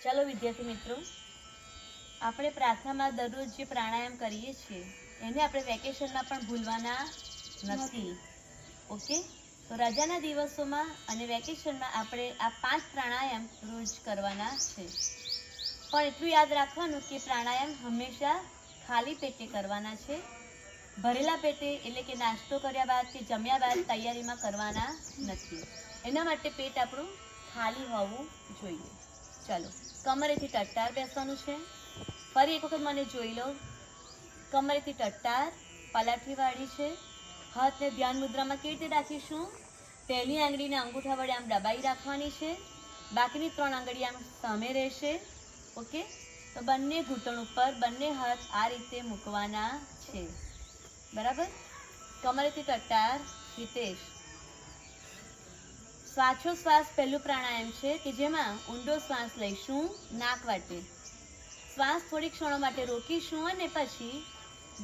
ચાલો વિદ્યાર્થી મિત્રો, આપણે પ્રાર્થનામાં દરરોજ જે પ્રાણાયામ કરીએ છીએ, એને આપણે વેકેશનમાં પણ ભૂલવાના નથી. ઓકે? તો રજાના દિવસોમાં અને વેકેશનમાં આપણે આ પાંચ પ્રાણાયામ રોજ કરવાના છે. પણ એટલું યાદ રાખવાનું કે પ્રાણાયામ હંમેશા ખાલી પેટે કરવાના છે. ભરેલા પેટે એટલે કે નાસ્તો કર્યા બાદ કે જમ્યા બાદ તૈયારીમાં કરવાના નથી. એના માટે પેટ આપણું ખાલી હોવું જોઈએ. ચાલો. કમરેથી ટટ્ટાર બેસવાનું છે. ફરી એક વખત મને જોઈ લો. કમરેથી ટટ્ટાર પલાઠીવાળી છે. હાથને ધ્યાન મુદ્રામાં કેવી રીતે રાખીશું? પહેલી આંગળીને અંગૂઠા વડે આમ દબાઈ રાખવાની છે. બાકીની ત્રણ આંગળી આમ સામે રહેશે. ઓકે? તો બંને ઘૂંટણ ઉપર બંને હાથ આ રીતે મૂકવાના છે. બરાબર? કમરેથી ટટ્ટાર હિતેશ. શ્વાસો પહેલું પ્રાણાયામ છે કે જેમાં ઊંડો શ્વાસ લઈશું, નાક વાટે. શ્વાસ થોડી ક્ષણો માટે રોકીશું અને પછી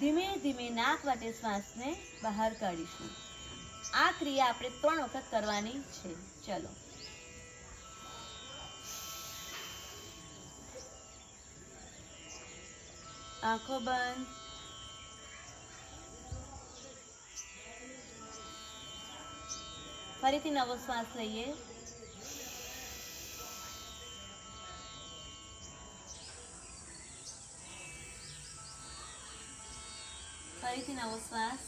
ધીમે ધીમે નાક વાટે શ્વાસને બહાર કાઢીશું. આ ક્રિયા આપણે ત્રણ વખત કરવાની છે. ચલો. આંખો બંધ. ફરીથી નવો શ્વાસ લઈએ. ફરીથી નવો શ્વાસ.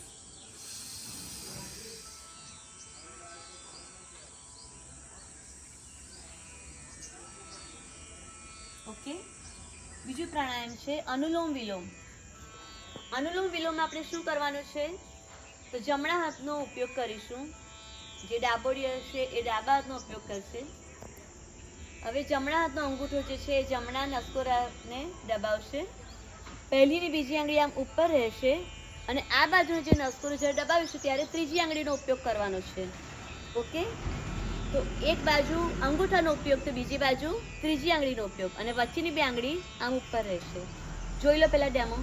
ઓકે. બીજું પ્રાણાયામ છે અનુલોમ વિલોમ. અનુલોમ વિલોમ આપણે શું કરવાનું છે? તો જમણા હાથનો ઉપયોગ કરીશું. જે ડાબોડી હશે એ ડાબા હાથનો ઉપયોગ કરશે. હવે જમણા હાથનો અંગૂઠો જે છે એ જમણા નસકોરાને દબાવશે. પહેલીની બીજી આંગળી આમ ઉપર રહેશે અને આ બાજુનો જે નસકોરો જ્યારે દબાવીશું ત્યારે ત્રીજી આંગળીનો ઉપયોગ કરવાનો છે. ઓકે તો એક બાજુ અંગૂઠાનો ઉપયોગ તો બીજી બાજુ ત્રીજી આંગળીનો ઉપયોગ અને વચ્ચેની બે આંગળી આમ ઉપર રહેશે. જોઈ લો પહેલા ડેમો.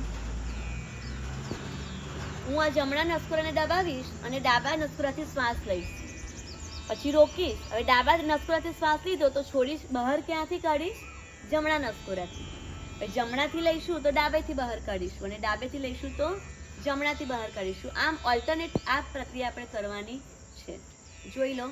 હું આ જમણા નસકોરાને દબાવીશ અને ડાબા નસકોરાથી શ્વાસ લઈશ. પછી રોકીશ. હવે ડાબા નસકોરાથી શ્વાસ લીધો તો છોડીશ. બહાર ક્યાંથી કાઢીશ? જમણા નસકોરાથી હવે જમણાથી લઈશું તો ડાબેથી બહાર કાઢીશું અને ડાબેથી લઈશું તો જમણાથી બહાર કાઢીશું. આમ ઓલ્ટરનેટ આ પ્રક્રિયા આપણે કરવાની છે. જોઈ લો.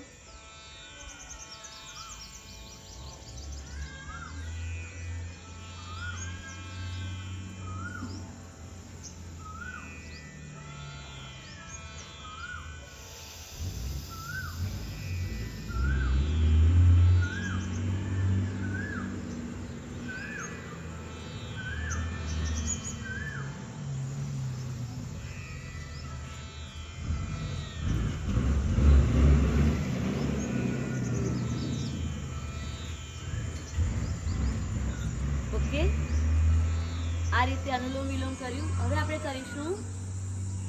અનુલોમ વિલોમ કર્યું. હવે આપણે કરીશું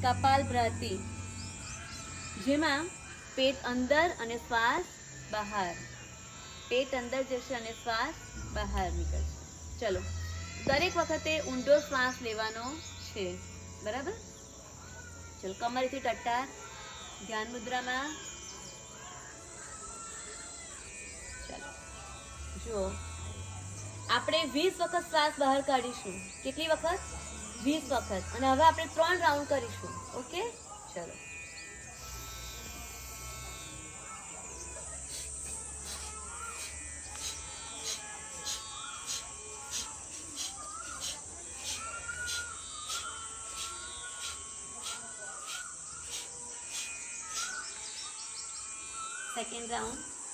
કપાલ ભ્રાતિ, જેમાં પેટ અંદર અને શ્વાસ બહાર. પેટ અંદર જશે અને શ્વાસ બહાર નીકળશે. ચલો, દરેક વખતે ઊંડો શ્વાસ લેવાનો છે. બરાબર? ચલો, કમરથી ટટ્ટાર ધ્યાન મુદ્રામાં. ચાલો, જુઓ. આપણે વીસ વખત શ્વાસ બહાર કાઢીશું. કેટલી વખત? વીસ વખત. અને હવે આપણે ત્રણ રાઉન્ડ કરીશું. ઓકે? ચલો. સેકન્ડ રાઉન્ડ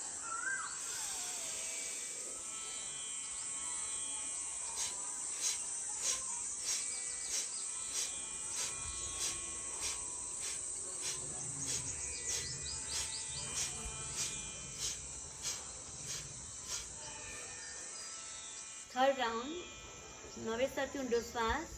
રાઉન્ડ નવેસરથી ઊંડો શ્વાસ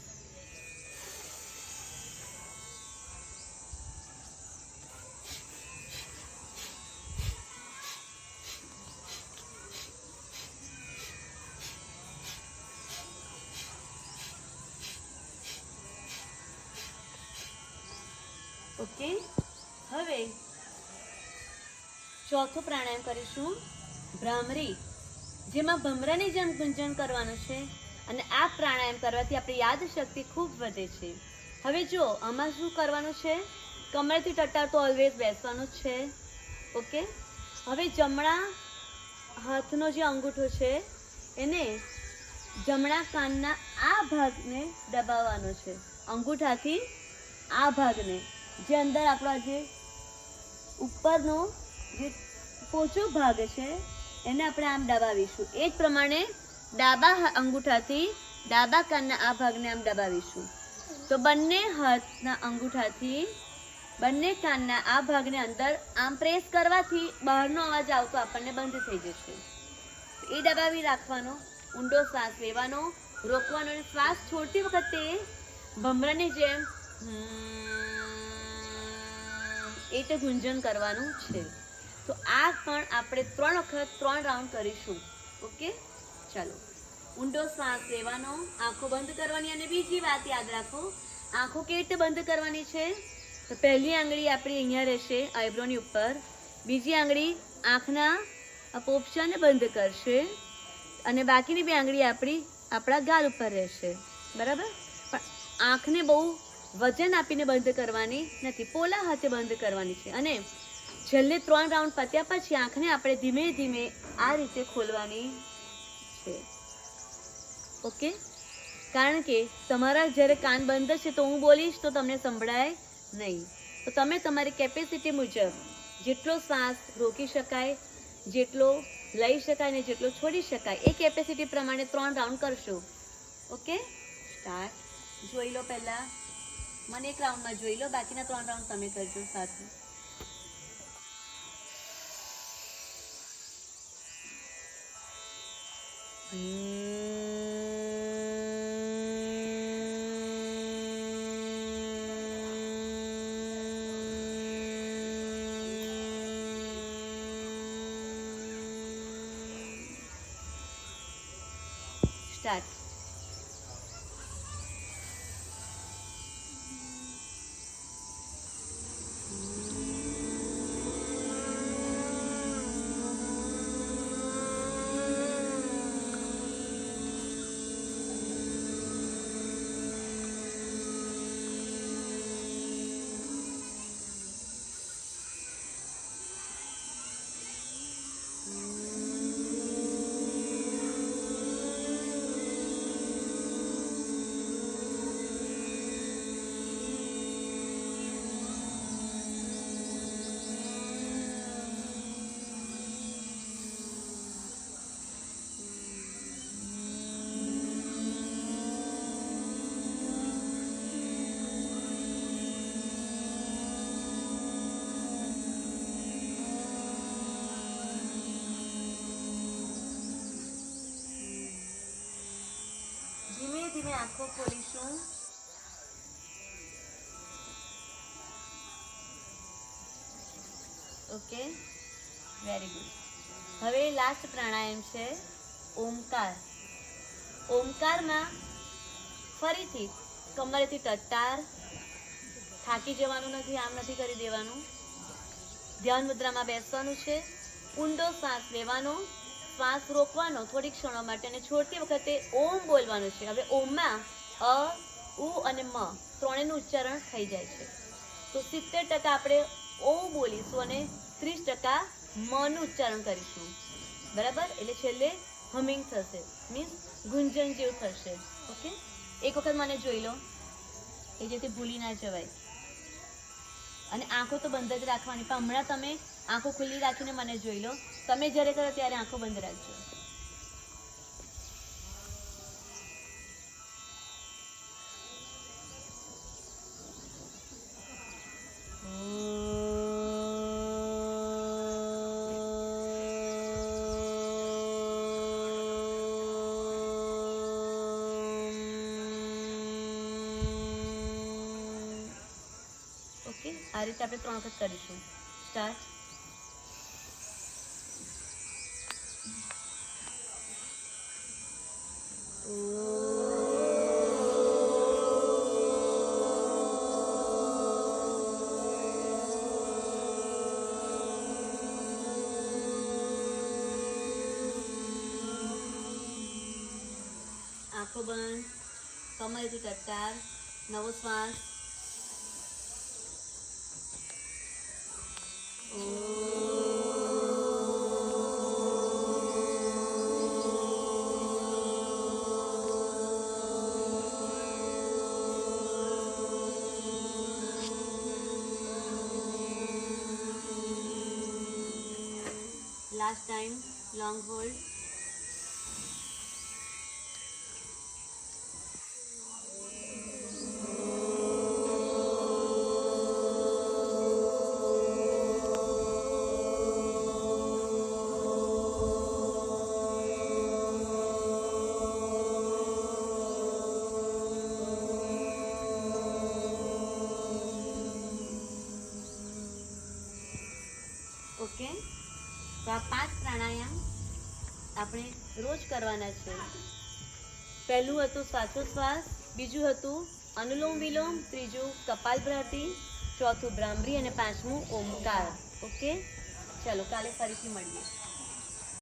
ઓકે હવે ચોથો પ્રાણાયામ કરીશું. ભ્રામરી. જેમાં ભમરાની જેમ ગુંજન કરવાનું છે અને આ પ્રાણાયામ કરવાથી આપણી યાદશક્તિ ખૂબ વધે છે. હવે જો આમાં શું કરવાનું છે? કમરથી ટટ્ટાર તો ઓલવેઝ બેસવાનું છે. ઓકે? હવે જમણા હાથનો જે અંગૂઠો છે, એને જમણા કાનના આ ભાગને દબાવવાનો છે. અંગૂઠાથી આ ભાગને, જે અંદર આપણા જે ઉપરનો જે પોચો ભાગ છે એને આપણે આમ દબાવીશું. એ જ પ્રમાણે ડાબા અંગૂઠાથી ડાબા કાનના આ ભાગને આમ દબાવીશું. તો બંને હાથના અંગૂઠાથી બંને કાનના આ ભાગને અંદર આમ પ્રેસ કરવાથી બહારનો અવાજ આવતો આપણને બંધ થઈ જશે. એ દબાવી રાખવાનો, ઊંડો શ્વાસ લેવાનો, રોકવાનો અને શ્વાસ છોડતી વખતે ભમરાની જેમ એ તો ગુંજન કરવાનું છે. તો આ પણ આપણે ત્રણ વખત ત્રણ રાઉન્ડ કરીશું. ઓકે ચાલો. ઊંડો શ્વાસ લેવાનો, આંખો બંધ કરવાની અને બીજી વાત યાદ રાખો, આંખો કેવી રીતે બંધ કરવાની છે? તો પહેલી આંગળી આપણી અહીંયા રહેશે, આઈબ્રોની ઉપર. બીજી આંગળી આંખના પોપચાને બંધ કરશે. અને બાકીની બે આંગળી આપણી આપણા ગાલ ઉપર રહેશે. બરાબર? પણ આંખને બહુ વજન આપીને બંધ કરવાની નથી. પોલા હાથે બંધ કરવાની છે. અને છેલ્લે ત્રણ રાઉન્ડ પત્યા પછી આંખને આપણે ધીમે ધીમે આ રીતે ખોલવાની છે. ઓકે? કારણ કે તમારા જ્યારે કાન બંધ છે તો હું બોલીશ તો તમને સંભળાય નહીં. તો તમે તમારી કેપેસિટી મુજબ જેટલો શ્વાસ રોકી શકાય, જેટલો લઈ શકાય ને જેટલો છોડી શકાય, એ કેપેસિટી પ્રમાણે ત્રણ રાઉન્ડ કરશો. ઓકે? સ્ટાર્ટ જોઈ લો પહેલાં. મને એક રાઉન્ડમાં જોઈ લો. બાકીના ત્રણ રાઉન્ડ તમે કરજો સાથે. સ્ટાર્ટ ધીમે આંખો ખોલીશું. ઓકે વેરી ગુડ હવે લાસ્ટ પ્રાણાયામ છે, ઓમકાર. ઓમકારમાં ફરીથી કમરેથી ટટ્ટાર, થાકી જવાનું નથી, આમ નથી કરી દેવાનું. ધ્યાન મુદ્રામાં બેસવાનું છે, ઊંડો શ્વાસ લેવાનો શ્વાસ રોકવાનો થોડી ક્ષણો માટે છોડતી વખતે ઓમ બોલવાનું છે. હવે ઓમમાં અ, ઉ અને મ ત્રણેયનું ઉચ્ચારણ થઈ જાય છે. તો સિત્તેર ટકા આપણે ઓ બોલીશું અને ત્રીસ ટકા મનું ઉચ્ચારણ કરીશું. બરાબર? એટલે છેલ્લે હમિંગ થશે. મીન્સ ગુંજન જેવું થશે. ઓકે? એક વખત મને જોઈ લો. એ જેથી ભૂલી ના જવાય. અને આંખો તો બંધ જ રાખવાની. પણ હમણાં તમે આંખો ખુલ્લી રાખીને મને જોઈ લો. તમે જ્યારે કરો ત્યારે આંખો બંધ રાખજો. આ રીતે આપણે ત્રણ વખત કરીશું. સ્ટાર્ટ. આંખો બંધ કમરથી ટટ્ટાર નવો શ્વાસ. Last time long hold okay? તો આ પાંચ પ્રાણાયામ આપણે રોજ કરવાના છે. પહેલું હતું શ્વાસોશ્વાસ બીજું હતું અનુલોમ વિલોમ, ત્રીજું કપાલભાતિ ચોથું ભ્રામરી અને પાંચમું ઓમકાર. ઓકે? ચલો કાલે ફરીથી મળીએ.